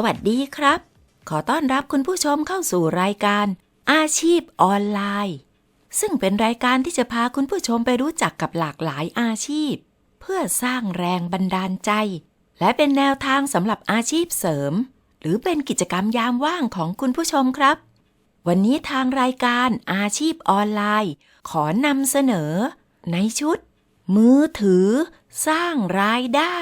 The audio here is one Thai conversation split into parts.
สวัสดีครับ ขอต้อนรับคุณผู้ชมเข้าสู่รายการ อาชีพออนไลน์ ซึ่งเป็นรายการที่จะพาคุณผู้ชมไปรู้จักกับหลากหลายอาชีพ เพื่อสร้างแรงบันดาลใจ และเป็นแนวทางสำหรับอาชีพเสริม หรือเป็นกิจกรรมยามว่างของคุณผู้ชมครับ วันนี้ทางรายการอาชีพออนไลน์ ขอนำเสนอ ในชุด มือถือ สร้างรายได้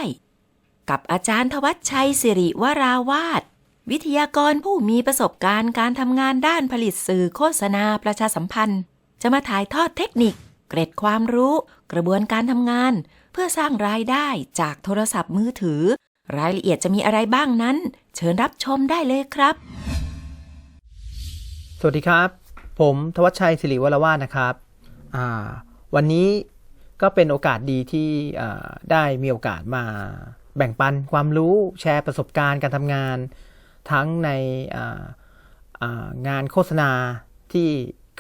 กับอาจารย์ทวัชชัยสิริวราวาดวิทยากรผู้มีประสบการณ์การทำงานด้านผลิตสื่อโฆษณาประชาสัมพันธ์ จะมาถ่ายทอดเทคนิค เกร็ดความรู้ กระบวนการทำงาน เพื่อสร้างรายได้จากโทรศัพท์มือถือ รายละเอียดจะมีอะไรบ้างนั้น เชิญรับชมได้เลยครับ สวัสดีครับ ผมทวัชชัยศิริวรวาสนะครับ วันนี้ก็เป็นโอกาสดีที่ได้มีโอกาสมา แบ่งปันความรู้แชร์ประสบการณ์การทำงาน ทั้งในงานโฆษณาที่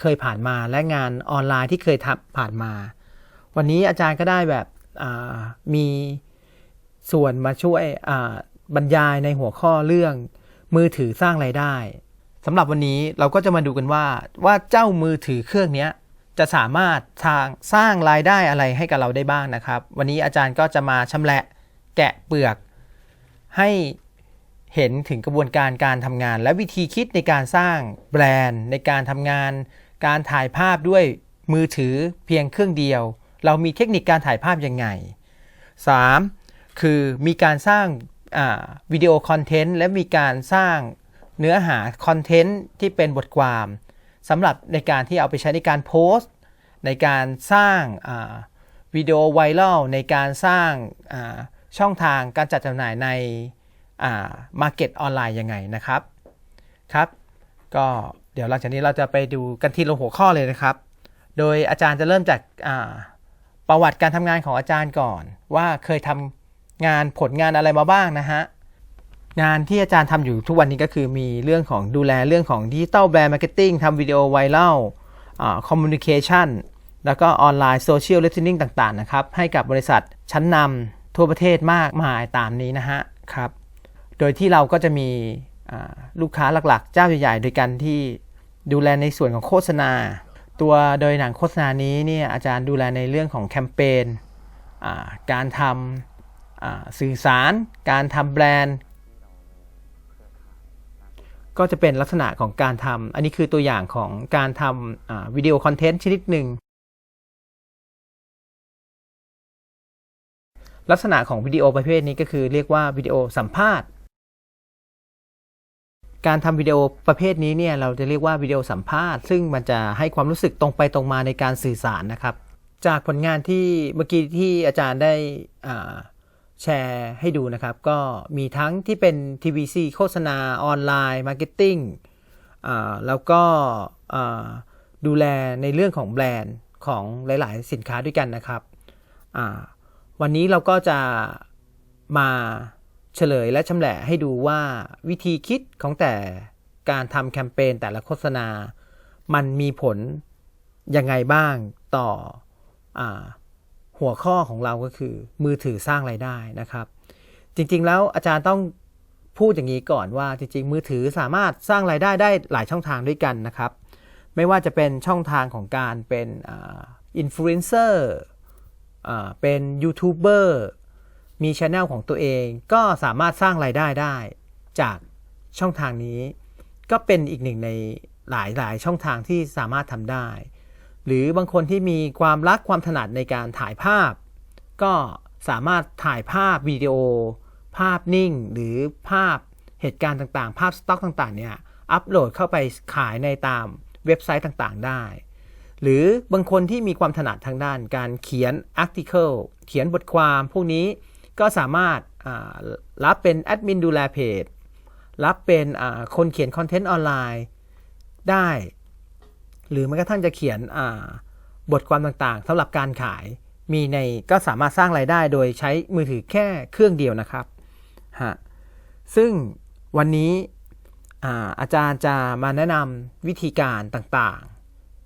เคยผ่านมาและงานออนไลน์ที่เคยทผ่านมา วันนี้อาจารย์ก็ได้แบบมีส่วนมาช่วยบรรยายในหัวข้อเรื่องมือถือสร้างไรายได้สำหรับวันนี้เราก็จะมาดูกันว่าว่าเจ้ามือถือเครื่องนี้จะสามารถทางสร้างรายได้อะไรให้กับเราได้บ้างนะครับ วันนี้อาจารย์ก็จะมาชำแหละ แกะเปลือก ให้เห็นถึงกระบวนการการทำงาน และวิธีคิดในการสร้างแบรนด์ ในการทำงาน การถ่ายภาพด้วยมือถือเพียงเครื่องเดียว เรามีเทคนิคการถ่ายภาพยังไง 3. คือมีการสร้างวิดีโอคอนเทนต์และมีการสร้างเนื้อหาคอนเทนต์ที่เป็นบทความสำหรับในการที่เอาไปใช้ในการโพสต์ ในการสร้างวิดีโอไวรัลในการสร้างา ช่องทางการจัดจำหน่ายในมาร์เก็ตออนไลน์ยังไงนะครับครับ ก็เดี๋ยวหลังจากนี้เราจะไปดูกันทีละหัวข้อเลยนะครับ โดยอาจารย์จะเริ่มจากาประวัติการทำงานของอาจารย์ก่อน ว่าเคยทำงานผลงานอะไรมาบ้างนะฮะงานที่อาจารย์ทำอยู่ทุกวันนี้ก็คือมีเรื่องของดูแลเรื่องของดิจิตอลแบรนด์มาร์เก็ตติ้งทำวิดีโอไวรัลคอมมูนิเคชันแล้วก็ออนไลน์โซเชียลลิสติ้งต่าง ๆ นะครับ ให้กับบริษัทชั้นนำ ทั่วประเทศมากมายตามนี้นะฮะครับ โดยที่เราก็จะมีลูกค้าหลักๆ เจ้าใหญ่ๆโดยกันที่ดูแลในส่วนของโฆษณา ตัวโดยหนังโฆษณานี้เนี่ยอาจารย์ดูแลในเรื่องของแคมเปญการทำสื่อสาร การทำแบรนด์ ก็จะเป็นลักษณะของการทำอันนี้คือตัวอย่างของการทำวิดีโอคอนเทนต์ชนิดหนึ่ง ลักษณะของวิดีโอประเภทนี้ก็คือเรียกว่าวิดีโอสัมภาษณ์ การทำวิดีโอประเภทนี้เนี่ยเราจะเรียกว่าวิดีโอสัมภาษณ์ ซึ่งมันจะให้ความรู้สึกตรงไปตรงมาในการสื่อสารนะครับ จากผลงานที่เมื่อกี้ที่อาจารย์ได้แชร์ให้ดูนะครับ ก็มีทั้งที่เป็น TVC โฆษณาออนไลน์มาร์เก็ตติ้งแล้วก็ดูแลในเรื่องของแบรนด์ของหลาย ๆ สินค้าด้วยกันนะครับ วันนี้เราก็จะมาเฉลยและชำแหละให้ดูว่าวิธีคิดของแต่การทำแคมเปญแต่ละโฆษณา มันมีผลยังไงบ้างต่ออหัวข้อของเราก็คือ มือถือสร้างไรายได้นะครับ จริงๆแล้วอาจารย์ต้องพูดอย่างนี้ก่อนว่าจริงๆ มือถือสามารถสร้างไรายได้ได้หลายช่องทางด้วยกันนะครับ ไม่ว่าจะเป็นช่องทางของการเป็นอินฟลูเอนเซอร์ เป็นยูทูบเบอร์มีช anel ของตัวเอง ก็สามารถสร้างไรายได้ได้ จากช่องทางนี้ ก็เป็นอีกหนึ่งในหลายหลายช่องทางที่สามารถทำได้ หรือบางคนที่มีความรักความถนัดในการถ่ายภาพ ก็สามารถถ่ายภาพวิดีโอ ภาพนิ่ง หรือภาพเหตุการณ์ต่างๆ ภาพสต็อกต่างๆเนี่ยอัปโหลดเข้าไปขายในตามเว็บไซต์ต่างๆ ได้ หรือบางคนที่มีความถนัดทางด้านการเขียน article เขียนบทความพวกนี้ก็สามารถรับเป็นแอดมินดูแลเพจ รับเป็นคนเขียนคอนเทนต์ออนไลน์ได้ หรือแม้กระทั่งจะเขียนบทความต่างๆสำหรับการขายมีในก็สามารถสร้างรายได้โดยใช้มือถือแค่เครื่องเดียวนะครับฮะซึ่งวันนี้อาอาจารย์จะมาแนะนำวิธีการต่างๆ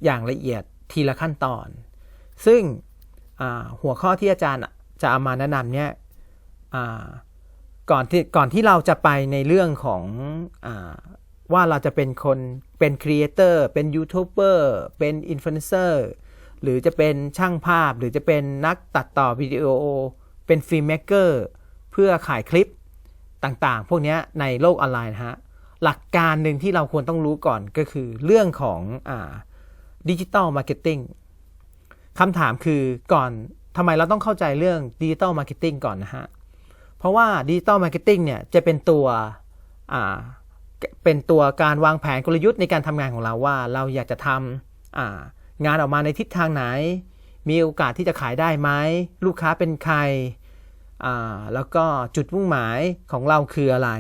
อย่างละเอียดทีละขั้นตอน ซึ่งหัวข้อที่อาจารย์จะเอามาแนะนำเนี่ยก่อนที่ก่อนที่เราจะไปในเรื่องของอว่าเราจะเป็นคนเป็นครีเอเตอร์เป็นยูทูบเบอร์เป็นอินฟลูเอนเซอร์หรือจะเป็นช่างภาพ หรือจะเป็นนักตัดต่อวิดีโอ เป็นฟิล์มเมกเกอร์เพื่อขายคลิปต่างๆ พวกนี้ในโลกออนไลน์นะฮะหลักการหนึ่งที่เราควรต้องรู้ก่อนก็คือเรื่องของ ดิจิ t a ลมาร์เก็ตติ้งคำถามคือก่อนทำไมเราต้องเข้าใจเรื่องดิจิ t a ลมาร์เก็ตติ้งก่อนนะฮะ เพราะว่าดิจิ t a ลมาร์เก็ตติ้งเนี่ยจะเป็นตัวเป็นตัวการวางแผนกลยุทธ์ในการทำงานของเราว่าเราอยากจะทำงานออกมาในทิศทางไหน มีโอกาสที่จะขายได้ไหม ลูกค้าเป็นใคร แล้วก็จุดมุ่งหมายของเราคืออะไร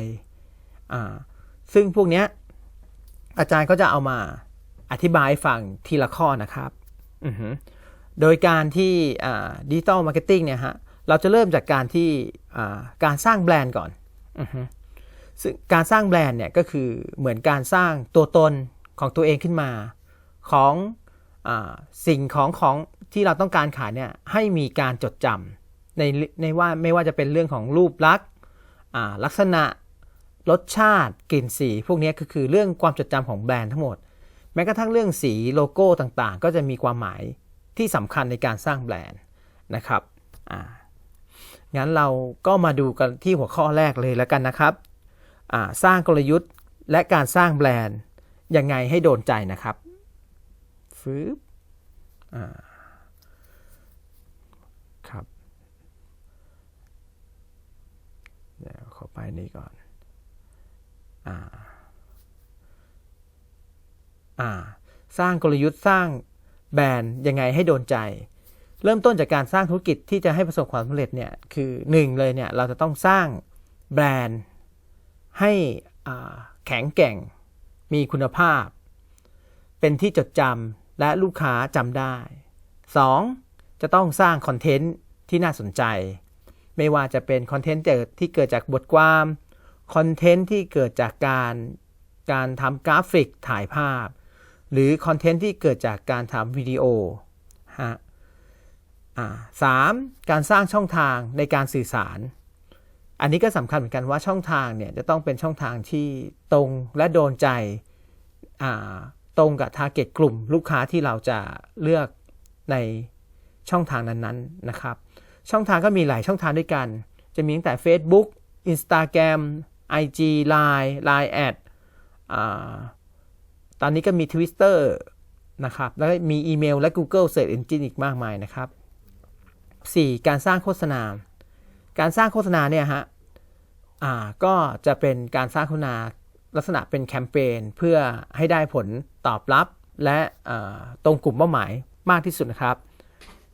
ซึ่งพวกนี้อาจารย์ก็จะเอามา อธิบายให้ฟังทีละข้อนะครับอือหือโดยการที่ดิจิตอลมาร์เก็ตติ้งเนี่ยฮะเราจะเริ่มจากการที่อ่าการสร้างแบรนด์ก่อนอือหือซึ่งการสร้างแบรนด์เนี่ยก็คือเหมือนการสร้างตัวตนของตัวเองขึ้นมา ของอาสิ่งของของที่เราต้องการขายเนี่ยให้มีการจดจำในในว่าไม่ว่าจะเป็นเรื่องของรูปลักษณ์อ่าลักษณะรสชาติกลิ่นสี พวกนี้ก็คือเรื่องความจดจำของแบรนด์ทั้งหมด แม้กระทั่งเรื่องสีโลโก้ต่างๆ ก็จะมีความหมายที่สำคัญในการสร้างแบรนด์นะครับอ่างั้นเราก็มาดูกันที่หัวข้อแรกเลยแล้วกันนะครับอ่าสร้างกลยุทธ์และการสร้างแบรนด์ยังไงให้โดนใจนะครับฟืบอ่าครับเดี๋ยวข้าไปนี่ก่อนอ่าอ่า สร้างกลยุทธ์สร้างแบรนด์ยังไงให้โดนใจ เริ่มต้นจากการสร้างธุรกิจที่จะให้ประสบความสำเร็จเนี่ยคือหนึ่งเลยเนี่ยเราจะต้องสร้างแบรนด์ให้แข็งแกร่ง มีคุณภาพ เป็นที่จดจำและลูกค้าจำได้ 2. จะต้องสร้างคอนเทนต์ที่น่าสนใจ ไม่ว่าจะเป็นคอนเทนต์ที่เกิดจากบทความคอนเทนต์ที่เกิดจากการการทำกราฟิกถ่ายภาพ หรือคอนเทนต์ที่เกิดจากการทำวิดีโอฮะอ่าสามการสร้างช่องทางในการสื่อสาร อันนี้ก็สำคัญเหมือนกันว่าช่องทางเนี่ยจะต้องเป็นช่องทางที่ตรงและโดนใจอ่าตรงกับทาร์เก็ตกลุ่มลูกค้าที่เราจะเลือกในช่องทางนั้นๆนะครับ ช่องทางก็มีหลายช่องทางด้วยกัน จะมีตั้งแต่ Facebook Instagram IG Line Line แอด ตอนนี้ก็มี Twitter นะครับ แล้วก็มีอีเมลและ Google Search Engine อีกมากมายนะครับ 4. การสร้างโฆษณา การสร้างโฆษณาเนี่ยฮะอ่าก็จะเป็นการสร้างโฆษณาลักษณะเป็นแคมเปญเพื่อให้ได้ผลตอบรับและตรงกลุ่มเป้าหมายมากที่สุดนะครับ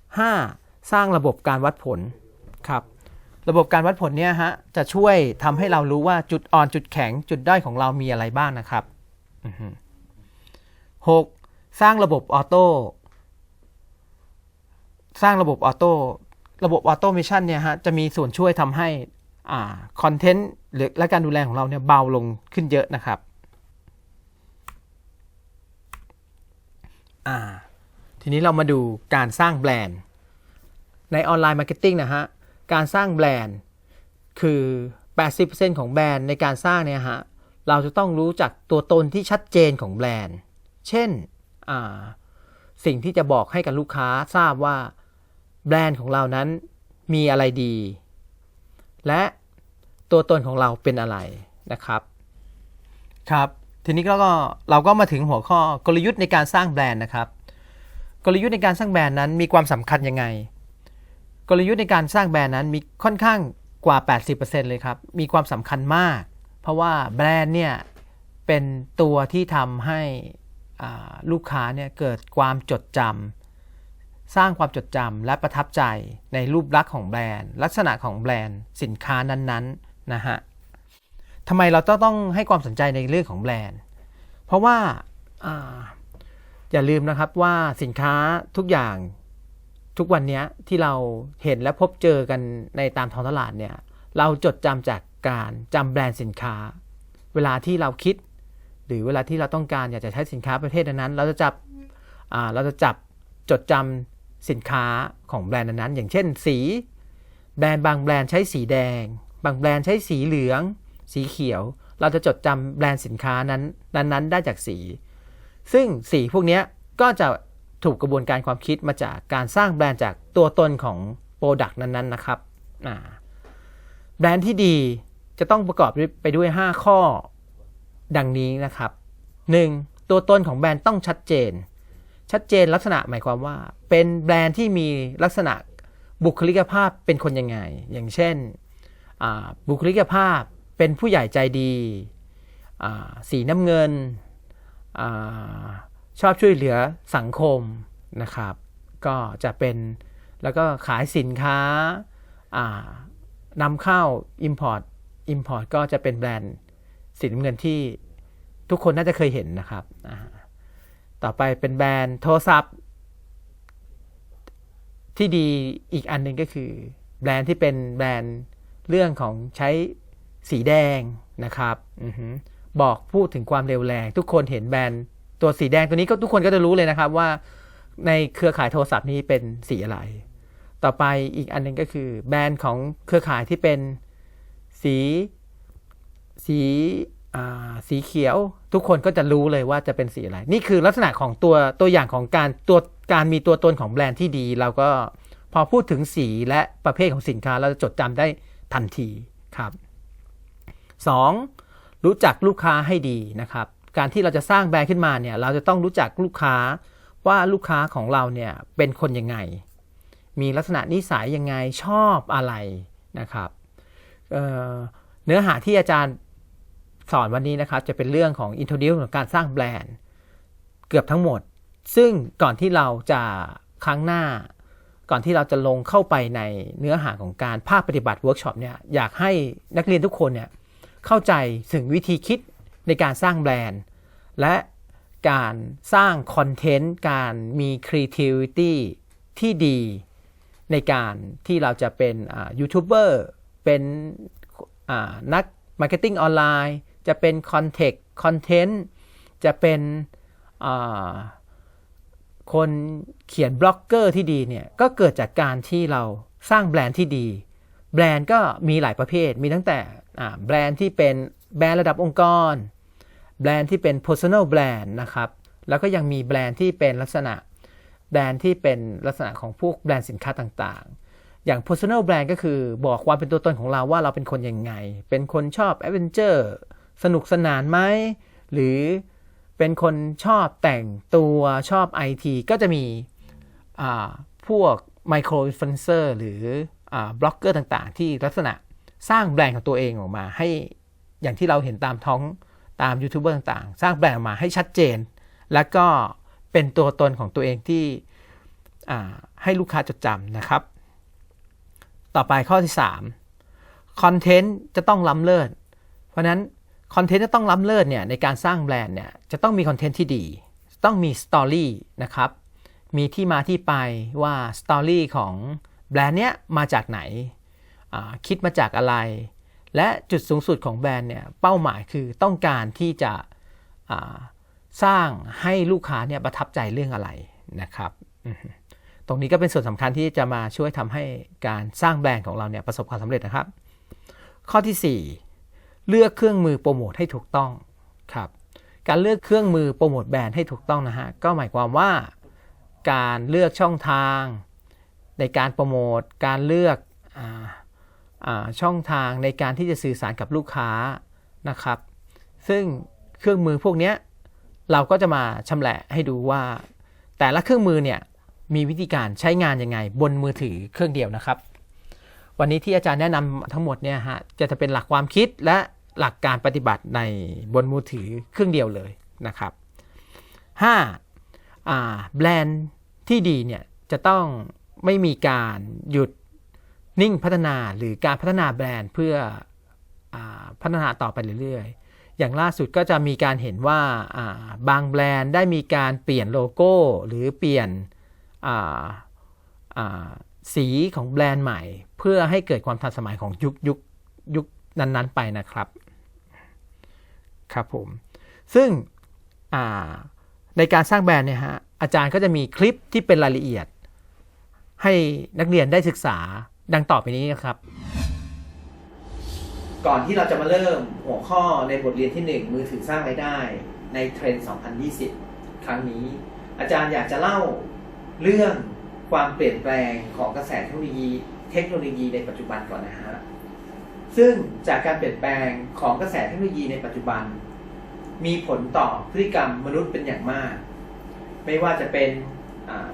5. สร้างระบบการวัดผลครับ ระบบการวัดผลเนี่ยฮะจะช่วยทำให้เรารู้ว่าจุดอ่อนจุดแข็งจุดด้อยของเรามีอะไรบ้างนะครับ อือฮึหกสร้างระบบออโต้ สร้างระบบออโต้ ระบบออโตเมชันเนี่ยฮะ จะมีส่วนช่วยทำให้อ่าคอนเทนต์หรือและการดูแลของเราเนี่ยเบาลงขึ้นเยอะนะครับอ่าทีนี้เรามาดูการสร้างแบรนด์ ในออนไลน์มาร์เก็ตติ้งนะฮะ การสร้างแบรนด์คือ 80%ของแบรนด์ในการสร้างเนี่ยฮะ เราจะต้องรู้จักตัวตนที่ชัดเจนของแบรนด์ เช่นสิ่งที่จะบอกให้กับลูกค้าทราบว่าแบรนด์ของเรานั้นมีอะไรดี และตัวตนของเราเป็นอะไรนะครับ ครับ ทีนี้ก็เราก็มาถึงหัวข้อกลยุทธ์ในการสร้างแบรนด์นะครับ กลยุทธ์ในการสร้างแบรนด์นั้นมีความสำคัญยังไง กลยุทธ์ในการสร้างแบรนด์นั้นมีค่อนข้างกว่า 80%เลยครับ มีความสำคัญมาก เพราะว่าแบรนด์เนี่ยเป็นตัวที่ทำให้ ลูกค้าเนี่ยเกิดความจดจำสร้างความจดจำและประทับใจในรูปลักษณ์ของแบรนด์ ลักษณะของแบรนด์ สินค้านั้นๆนะฮะทำไมเราต้องต้องให้ความสนใจในเรื่องของแบรนด์ เพราะว่าอย่าลืมนะครับว่าสินค้าทุกอย่างทุกวันนี้ที่เราเห็นและพบเจอกันในตามท้องตลาดเนี่ยเราจดจำจากการจำแบรนด์สินค้า เวลาที่เราคิด หรือเวลาที่เราต้องการอยากจะใช้สินค้าประเภทนั้น เราจะจับเราจะจับจดจำสินค้าของแบรนด์นั้น อย่างเช่น สี แบรนด์บางแบรนด์ใช้สีแดง บางแบรนด์ใช้สีเหลือง สีเขียว เราจะจดจำแบรนด์สินค้านั้นนั้นๆได้จากสี ซึ่งสีพวกนี้ก็จะถูกกระบวนการความคิดมาจากการสร้างแบรนด์จากตัวตนของโปรดักต์นั้นๆนะครับแบรนด์ที่ดีจะต้องประกอบไปด้วย 5 ข้อ ดังนี้นะครับ 1. ตัวตนของแบรนด์ต้องชัดเจน ชัดเจนลักษณะหมายความว่า เป็นแบรนด์ที่มีลักษณะบุคลิกภาพเป็นคนยังไง อย่างเช่น บุคลิกภาพเป็นผู้ใหญ่ใจดี สีน้ำเงินอชอบช่วยเหลือสังคมนะครับ ก็จะเป็นแล้วก็ขายสินค้าอ่านำเข้า Import Import ก็จะเป็นแบรนด์ สีน้ำเงินที่ทุกคนน่าจะเคยเห็นนะครับ ต่อไปเป็นแบรนด์โทรศัพท์ ที่ดีอีกอันหนึ่งก็คือ แบรนด์ที่เป็นแบรนด์เรื่องของใช้สีแดงนะครับอบอกพูดถึงความเร็วแรง ทุกคนเห็นแบรนด์ตัวสีแดงตัวนี้ก็ทุกคนก็จะรู้เลยนะครับว่าในเครือข่ายโทรศัพท์นี้เป็นสีอะไร ต่อไปอีกอันหนึ่งก็คือแบรนด์ของเครือข่ายที่เป็นสี สีอ่าสีเขียว ทุกคนก็จะรู้เลยว่าจะเป็นสีอะไร นี่คือลักษณะของตัวตัวอย่างของการตัวการมีตัวตนของแบรนด์ที่ดี เราก็พอพูดถึงสีและประเภทของสินค้าเราจะจดจำได้ทันทีครับ 2. รู้จักลูกค้าให้ดีนะครับ การที่เราจะสร้างแบรนด์ขึ้นมาเนี่ยเราจะต้องรู้จักลูกค้าว่าลูกค้าของเราเนี่ยเป็นคนยังไง มีลักษณะนิสัยยังไงชอบอะไรนะครับเเนื้อหาที่อาจารย์ สอนวันนี้นะครับจะเป็นเรื่องของ introduce ของการสร้างแบรนด์ เกือบทั้งหมด ซึ่งก่อนที่เราจะครั้งหน้า ก่อนที่เราจะลงเข้าไปในเนื้อหาของการภาคปฏิบัติเวิร์กช็อปเนี่ยอยากให้นักเรียนทุกคนเนี่ยเข้าใจถึงวิธีคิดในการสร้างแบรนด์ และการสร้างคอนเทนต์การมี creativity ที่ดีในการที่เราจะเป็นยูทูบเบอร์เป็นนักมาร์เก็ตติ้งออนไลน์ จะเป็นคอนเทกต์คอนเทนต์จะเป็นคนเขียนบล็อกเกอร์ที่ดีเนี่ยก็เกิดจากการที่เราสร้างแบรนด์ที่ดี แบรนด์ก็มีหลายประเภทมีตั้งแต่แบรนด์ที่เป็นแบรนด์ระดับองค์กร แบรนด์ที่เป็น personal brand นะครับแล้วก็ยังมีแบรนด์ที่เป็นลักษณะแบรนด์ที่เป็นลักษณะของพวกแบรนด์สินค้าต่างๆ อย่าง personal brand ก็คือบอกความเป็นตัวตนของเราว่าเราเป็นคนยังไง เป็นคนชอบ adventure สนุกสนานไหมหรือเป็นคนชอบแต่งตัวชอบ IT ก็จะมีอ่าพวก micro influencer หรืออบล็อกเกอร์ต่างๆ ที่ลักษณะสร้างแบรนด์ของตัวเองออกมา ให้อย่างที่เราเห็นตามท้องตามยูทูบเบอร์ต่างๆ สร้างแบรนด์ออกมาให้ชัดเจน แล้วก็เป็นตัวตนของตัวเองที่ให้ลูกค้าจดจำนะครับ ต่อไปข้อที่3คอนเทนต์จะต้องล้ำเลิศ เพราะนั้น คอนเทนต์จะต้องล้ำเลิศเนี่ยในการสร้างแบรนด์เนี่ยจะต้องมีคอนเทนต์ที่ดี ต้องมีสตอรี่นะครับ มีที่มาที่ไปว่าสตอรี่ของแบรนด์เนี้ยมาจากไหน คิดมาจากอะไร และจุดสูงสุดของแบรนด์เนี่ยเป้าหมายคือต้องการที่จะสร้างให้ลูกค้าเนี่ยประทับใจเรื่องอะไรนะครับ ตรงนี้ก็เป็นส่วนสำคัญที่จะมาช่วยทำให้การสร้างแบรนด์ของเราเนี่ยประสบความสำเร็จนะครับ ข้อที่ 4 เลือกเครื่องมือโปรโมทให้ถูกต้องครับการเลือกเครื่องมือโปรโมทแบรนด์ให้ถูกต้องนะฮะก็หมายความว่า การเลือกช่องทาง ในการโปรโมทการเลือกออช่องทางในการที่จะสื่อสารกับลูกค้านะครับ ซึ่งเครื่องมือพวกนี้เราก็จะมาชำแหละให้ดูว่า แต่ละเครื่องมือเนี่ยมีวิธีการใช้งานยังไงบนมือถือเครื่องเดียวนะครับ วันนี้ที่อาจารย์แนะนำทั้งหมดเนี่ยฮะจะจะเป็นหลักความคิดและ หลักการปฏิบัติในบนมือถือเครื่องเดียวเลยนะครับ 5. อ่าแบรนด์ที่ดีเนี่ยจะต้องไม่มีการหยุดนิ่งพัฒนาหรือการพัฒนาแบรนด์เพื่ออพัฒนาต่อไปเรื่อยๆ อย่างล่าสุดก็จะมีการเห็นว่าาบางแบรนด์ได้มีการเปลี่ยนโลโก้หรือเปลี่ยนสีของแบรนด์ใหม่ เพื่อให้เกิดความทันสมัยของยุคยุคยุคนั้นๆไปนะครับ ครับผม ซึ่งในการสร้างแบรนด์เนี่ยฮะอาจารย์ก็จะมีคลิปที่เป็นรายละเอียด ให้นักเรียนได้ศึกษาดังต่อไปนี้นะครับ ก่อนที่เราจะมาเริ่มหัวข้อในบทเรียนที่ 1 มือถือสร้างไรายได้ในเทรนด์ 2020 ครั้งนี้ อาจารย์อยากจะเล่าเรื่องความเปลี่ยนแปลงของกระแสเทคโนโลยีเทคโนโลยีในปัจจุบันก่อนนะฮะ ซึ่งจากการเปลี่ยนแปลงของกระแสเทคโนโลยีในปัจจุบัน มีผลต่อพฤติกรรมมนุษย์เป็นอย่างมาก ไม่ว่าจะเป็น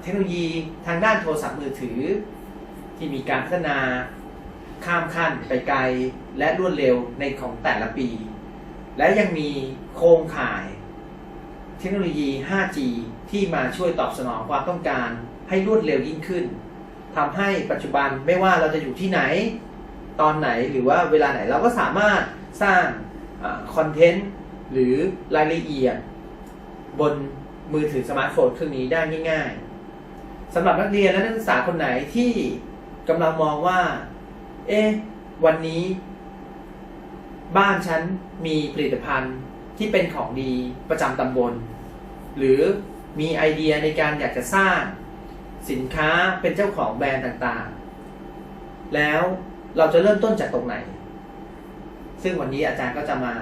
เทคโนโลยีทางด้านโทรศัพท์มือถือ ที่มีการพัฒนาข้ามขั้นไปไกลและรวดเร็วในของแต่ละปี และยังมีโครงข่าย เทคโนโลยี 5G ที่มาช่วยตอบสนองความต้องการให้รวดเร็วยิ่งขึ้นทำให้ปัจจุบันไม่ว่าเราจะอยู่ที่ไหน ตอนไหนหรือว่าเวลาไหนเราก็สามารถสร้างคอนเทนต์หรือรายละเอียด บนมือถือสมาร์ทโฟนเครื่องนี้ได้ง่าย ๆสำหรับนักเรียนและนักศึกษาคนไหนที่กำลังมองว่า เอ๊ะวันนี้ บ้านฉันมีผลิตภัณฑ์ที่เป็นของดีประจำตำบล หรือมีไอเดียในการอยากจะสร้างสินค้าเป็นเจ้าของแบรนด์ต่างๆ แล้ว เราจะเริ่มต้นจากตรงไหน ซึ่งวันนี้อาจารย์ก็จะมา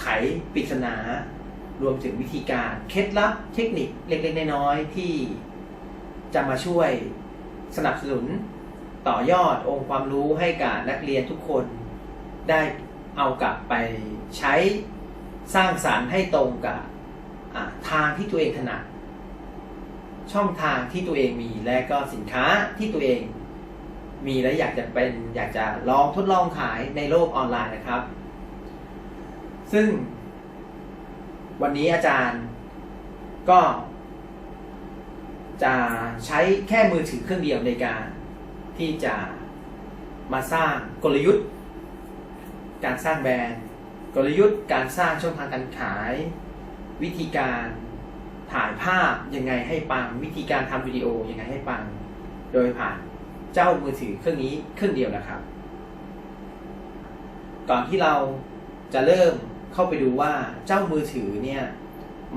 ไขปริศนารวมถึงวิธีการเคล็ดลับเทคนิคเล็กๆน้อยๆที่จะมาช่วยสนับสนุนต่อยอดองค์ความรู้ให้กับนักเรียนทุกคนได้เอากลับไปใช้สร้างสารรค์ให้ตรงกับทางที่ตัวเองถนัดช่องทางที่ตัวเองมีและก็สินค้าที่ตัวเอง มีและอยากจะเป็นอยากจะลองทดลองขายในโลกออนไลน์นะครับ ซึ่ง วันนี้อาจารย์ก็ จะใช้แค่มือถือเครื่องเดียวในการที่จะมาสร้างกลยุทธ์ การสร้างแบรนด์ กลยุทธ์การสร้างช่องทางการขาย วิธีการถ่ายภาพยังไงให้ปัง วิธีการทำวิดีโอยังไงให้ปัง โดยผ่าน เจ้ามือถือเครื่องนี้เครื่องเดียวนะครับ ก่อนที่เราจะเริ่มเข้าไปดูว่าเจ้ามือถือเนี่ย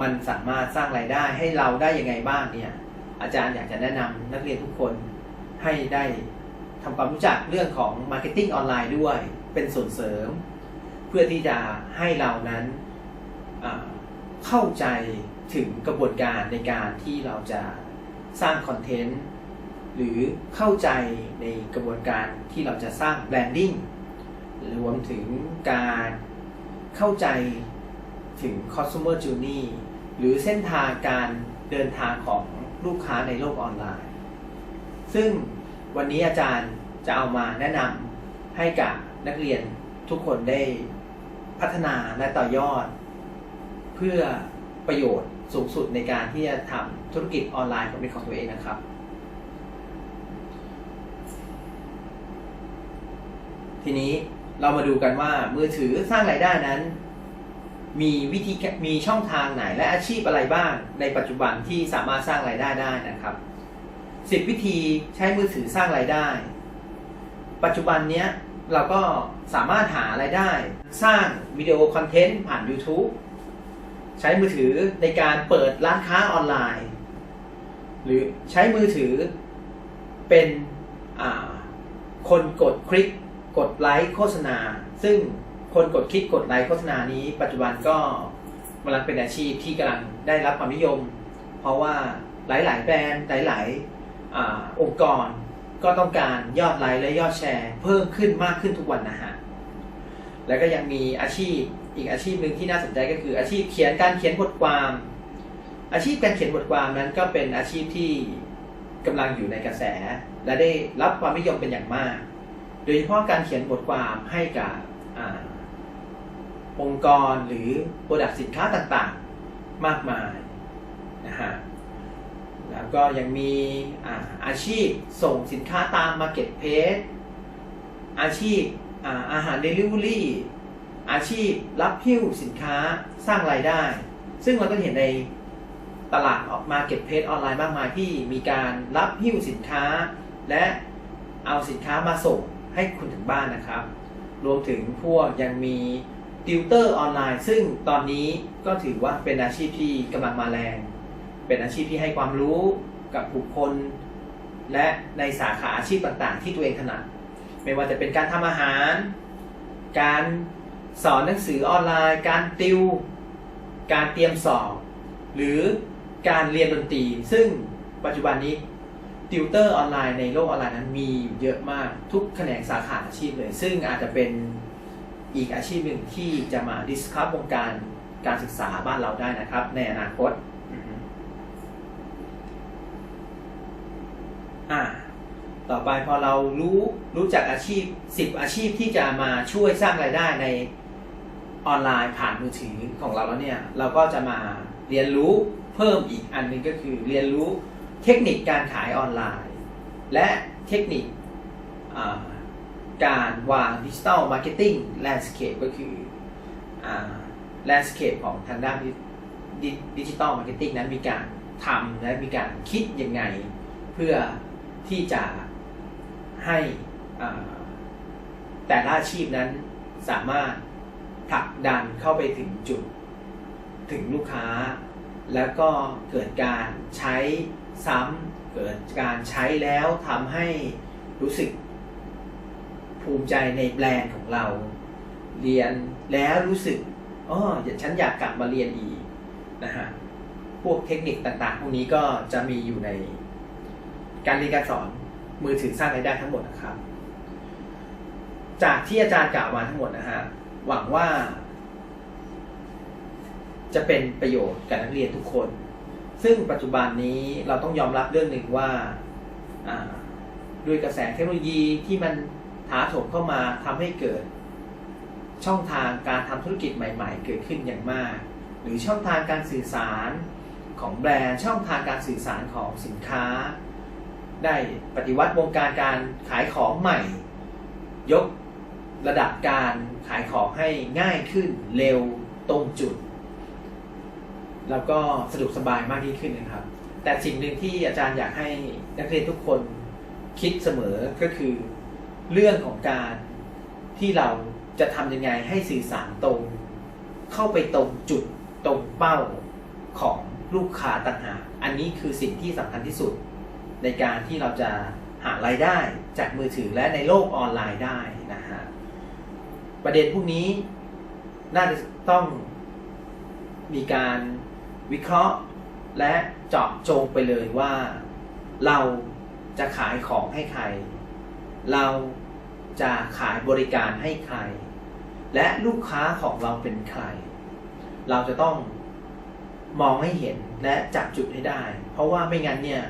มันสามารถสร้างรายได้ให้เราได้ยังไงบ้างเนี่ย อาจารย์อยากจะแนะนำนักเรียนทุกคนให้ได้ทำความรู้จักเรื่องของ Marketing ออนไลน์ด้วยเป็นส่วนเสริม เพื่อที่จะให้เรานั้นเข้าใจถึงกระบวนการในการที่เราจะสร้างคอนเทนต์ หรือเข้าใจในกระบวนการที่เราจะสร้างแบรนดิ้งรวมถึงการเข้าใจถึง customer journey หรือเส้นทางการเดินทางของลูกค้าในโลกออนไลน์ ซึ่งวันนี้อาจารย์จะเอามาแนะนำให้กับนักเรียนทุกคนได้พัฒนาและต่อยอด เพื่อประโยชน์สูงสุดในการที่จะทำธุรกิจออนไลน์ของเป็นของตัวเองนะครับ ทีนี้เรามาดูกันว่ามือถือสร้างรายได้นั้น มีวิธีมีช่องทางไหนและอาชีพอะไรบ้าง ในปัจจุบันที่สามารถสร้างรายได้ได้นะครับ10วิธีใช้มือถือสร้างรายได้ ปัจจุบันเนี้ยเราก็สามารถหารายได้ สร้างวิดีโอคอนเทนต์ผ่าน YouTube ใช้มือถือในการเปิดร้านค้าออนไลน์ หรือใช้มือถือเป็นคนกดคลิก กดไลค์โฆษณา ซึ่งคนกดคลิกกดไลค์โฆษณานี้ ปัจจุบันก็กำลังเป็นอาชีพที่กำลังได้รับความนิยม เพราะว่าหลาย ๆ แบรนด์หลายๆอองค์กร ก็ต้องการยอดไลค์และยอดแชร์ เพิ่มขึ้นมากขึ้นทุกวันนะฮะแล้วก็ยังมีอาชีพอีกอาชีพหนึ่งที่น่าสนใจก็คืออาชีพเขียนการเขียนบทความ อาชีพการเขียนบทความนั้นก็เป็นอาชีพที่กำลังอยู่ในกระแส และได้รับความนิยมเป็นอย่างมาก โดยเฉพาะการเขียนบทความให้กับอองค์กรหรือโปรดักต์สินค้าต่างๆมากมายนะฮะแล้วก็ยังมีอาอาชีพส่งสินค้าตาม Marketplace อาชีพอาอาหาร Delivery อาชีพรับหิ้วสินค้าสร้างรายได้ ซึ่งเราก็เห็นในตลาดออกมาเก็ตเพจออนไลน์มากมายที่มีการรับหิ้วสินค้า และเอาสินค้ามาส่ง ให้คุณถึงบ้านนะครับ รวมถึงพวกยังมีติวเตอร์ออนไลน์ ซึ่งตอนนี้ก็ถือว่าเป็นอาชีพที่กำลังมาแรง เป็นอาชีพที่ให้ความรู้กับบุคคล และในสาขาอาชีพต่างๆ ที่ตัวเองถนัด ไม่ว่าจะเป็นการทำอาหาร การสอนหนังสือออนไลน์ การติว การเตรียมสอบ หรือการเรียนดนตรี ซึ่งปัจจุบันนี้ ติวเตอร์ออนไลน์ในโลกออนไลน์นั้นมีอยู่เยอะมากทุกแขนงสาขาอาชีพเลย ซึ่งอาจจะเป็นอีกอาชีพหนึ่งที่จะมาดิสคับวงการการศึกษาบ้านเราได้นะครับ ในอนาคตอ่าต่อไปพอเรารู้รู้จักอาชีพ 10 อาชีพที่จะมาช่วยสร้างรายได้ในออนไลน์ผ่านมือถือของเราแล้วเนี่ย เราก็จะมาเรียนรู้เพิ่มอีกอันนึงก็คือเรียนรู้ เทคนิคการขายออนไลน์ และเทคนิคการวางดิจิ t a ลมาร์เก็ตติ้งแลนด์สเคปก็คือแลนด์สเคปของทางด้านดิจิตอลมาร์เก็ตติ้งนั้นมีการทำและมีการคิดยังไง เพื่อที่จะให้แต่ละอาชีพนั้นสามารถผลักดันเข้าไปถึงจุดถึงลูกค้า แล้วก็เกิดการใช้ ซ้ำเกิดการใช้แล้วทำให้รู้สึกภูมิใจในแบรนด์ของเรา เรียนแล้วรู้สึกอ๋อฉันอยากกลับมาเรียนอีกนะฮะพวกเทคนิคต่างๆ พวกนี้ก็จะมีอยู่ในการเรียนการสอนมือถือสร้างรายได้ทั้งหมดนะครับ จากที่อาจารย์กล่าวมาทั้งหมดนะฮะหวังว่า จะเป็นประโยชน์กับนักเรียนทุกคน ซึ่งปัจจุบันนี้เราต้องยอมรับเรื่องหนึ่งว่าด้วยกระแสเทคโนโลยีที่มันถาโถมเข้ามาทำให้เกิด ช่องทางการทำธุรกิจใหม่ ๆ เกิดขึ้นอย่างมาก หรือช่องทางการสื่อสารของแบรนด์ช่องทางการสื่อสารของสินค้า ได้ปฏิวัติวงการการขายของใหม่ ยกระดับการขายของให้ง่ายขึ้นเร็วตรงจุด แล้วก็สะดวกสบายมากยิ่งขึ้นนะครับ แต่สิ่งหนึ่งที่อาจารย์อยากให้นักเรียนทุกคนคิดเสมอก็คือเรื่องของการที่เราจะทำยังไงให้สื่อสารตรง เข้าไปตรงจุดตรงเป้าของลูกค้าต่างหากอันนี้คือสิ่งที่สำคัญที่สุด ในการที่เราจะหารายได้จากมือถือและในโลกออนไลน์ได้นะฮะประเด็นพวกนี้น่าจะต้องมีการ วิเคราะห์และเจาะจงไปเลยว่า เราจะขายของให้ใคร เราจะขายบริการให้ใคร และลูกค้าของเราเป็นใคร เราจะต้องมองให้เห็นและจับจุดให้ได้ เพราะว่าไม่งั้นเนี่ย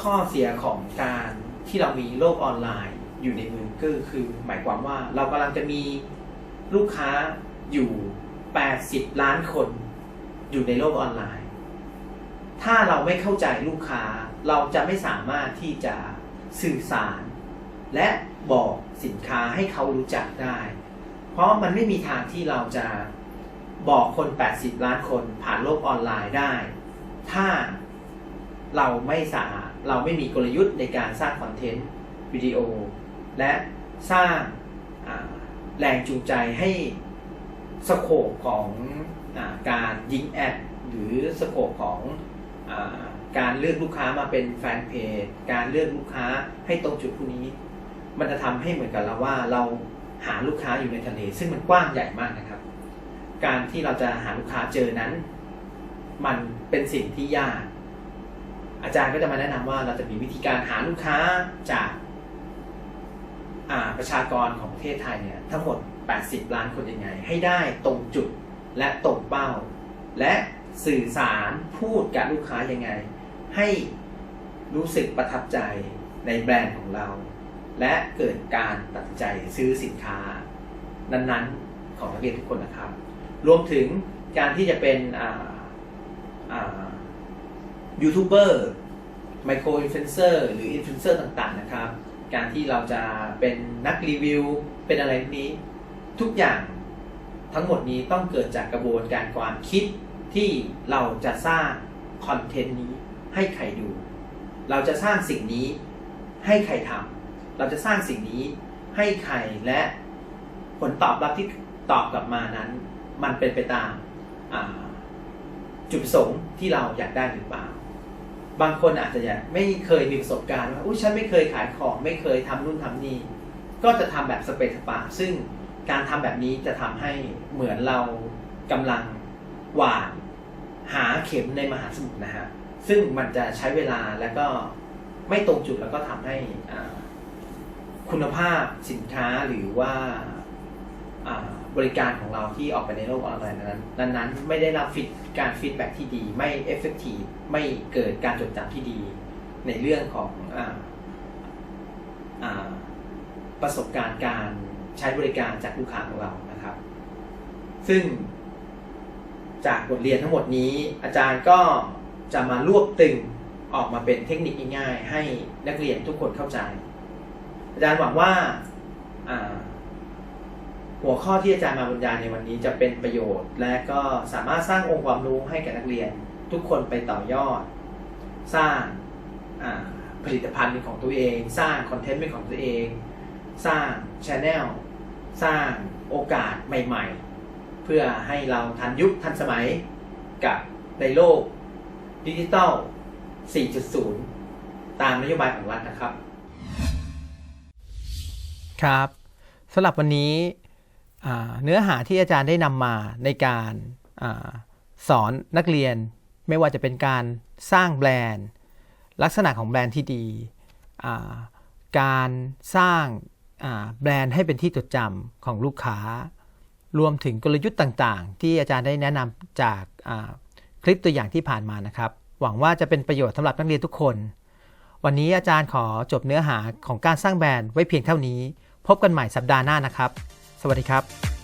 ข้อเสียของการที่เรามีโลกออนไลน์อยู่ในมือก็คือ หมายความว่าเรากำลังจะมีลูกค้าอยู่ 80 ล้านคน อยู่ในโลกออนไลน์ ถ้าเราไม่เข้าใจลูกค้า เราจะไม่สามารถที่จะสื่อสาร และบอกสินค้าให้เขารู้จักได้ เพราะมันไม่มีทางที่เราจะบอกคน 80 ล้านคนผ่านโลกออนไลน์ได้ ถ้าเราไม่สาเราไม่มีกลยุทธ์ในการสร้างคอนเทนต์วิดีโอ และสร้างแรงจูงใจให้สโคปของ การยิงแอดหรือสโคปของอการเลือกลูกค้ามาเป็นแฟนเพจการเลือกลูกค้าให้ตรงจุดพวกนี้ มันจะทำให้เหมือนกับเราว่าเราหาลูกค้าอยู่ในทะเล ซึ่งมันกว้างใหญ่มากนะครับ การที่เราจะหาลูกค้าเจอนั้น มันเป็นสิ่งที่ยาก อาจารย์ก็จะมาแนะนำว่าเราจะมีวิธีการหาลูกค้าจากประชากรของประเทศไทยเนี่ยทั้งหมด 80 ล้านคนยังไง ให้ได้ตรงจุด และตรงเป้า และสื่อสารพูดกับลูกค้ายังไง ให้รู้สึกประทับใจในแบรนด์ของเรา และเกิดการตัดใจซื้อสินค้า นั้นๆของนักเรียนทุกคนนะครับ รวมถึงการที่จะเป็นอ่าอ่ายูทูบเบอร์ไมโครอินฟลูเอนเซอร์หรืออินฟลูเอนเซอร์ต่างๆนะครับ การที่เราจะเป็นนักรีวิว เป็นอะไรนี้ ทุกอย่าง ทั้งหมดนี้ต้องเกิดจากกระบวนการความคิดที่เราจะสร้างคอนเทนต์นี้ให้ใครดู เราจะสร้างสิ่งนี้ให้ใครทำเราจะสร้างสิ่งนี้ให้ใครและผลตอบรับที่ตอบกลับมานั้น มันเป็นไปตามาจุดประสงค์ที่เราอยากได้หรือเปล่า บางคนอาจจะยังไม่เคยมีประสบการณ์ว่าอุ้ยฉันไม่เคยขายของไม่เคยทำนู่นทำนี่ ก็จะทำแบบสเปซสปาซึ่ง การทำแบบนี้จะทำให้เหมือนเรากำลังหวานหาเข็มในมหาสมุทรนะฮะซึ่งมันจะใช้เวลาแล้วก็ไม่ตรงจุดแล้วก็ทำให้คุณภาพสินค้าหรือว่าบริการของเราที่ออกไปในโลกออนไลน์นั้นนั้น ไม่ได้รับฟีดการฟีดแบ็ที่ดี ไม่เอฟเฟกตีไม่เกิดการจดจำที่ดี ในเรื่องของอประสบการณ์การ ใช้บริการจากลูกค้าของเรานะครับ ซึ่งจากบทเรียนทั้งหมดนี้ อาจารย์ก็จะมารวบตึงออกมาเป็นเทคนิคง่ายๆให้นักเรียนทุกคนเข้าใจ อาจารย์หวังว่าหัวข้อที่อาจารย์มาบรรยายในวันนี้จะเป็นประโยชน์ และก็สามารถสร้างองค์ความรู้ให้แก่นักเรียน ทุกคนไปต่อยอด สร้างผลิตภัณฑ์เป็นของตัวเอง สร้างคอนเทนต์เป็นของตัวเอง สร้างช anel สร้างโอกาสใหม่ๆ เพื่อให้เราทันยุคทันสมัยกับในโลกดิจิตอล 4.0 ตามนโยบายของรัฐนะครับ ครับสำหรับวันนี้เนื้อหาที่อาจารย์ได้นำมาในการอาสอนนักเรียน ไม่ว่าจะเป็นการสร้างแบรนด์ ลักษณะของแบรนด์ที่ดีาการสร้าง แบรนด์ให้เป็นที่จดจำของลูกค้า รวมถึงกลยุทธ์ต่างๆ ที่อาจารย์ได้แนะนำจากคลิปตัวอย่างที่ผ่านมานะครับ หวังว่าจะเป็นประโยชน์สำหรับนักเรียนทุกคน วันนี้อาจารย์ขอจบเนื้อหาของการสร้างแบรนด์ไว้เพียงเท่านี้ พบกันใหม่สัปดาห์หน้านะครับ สวัสดีครับ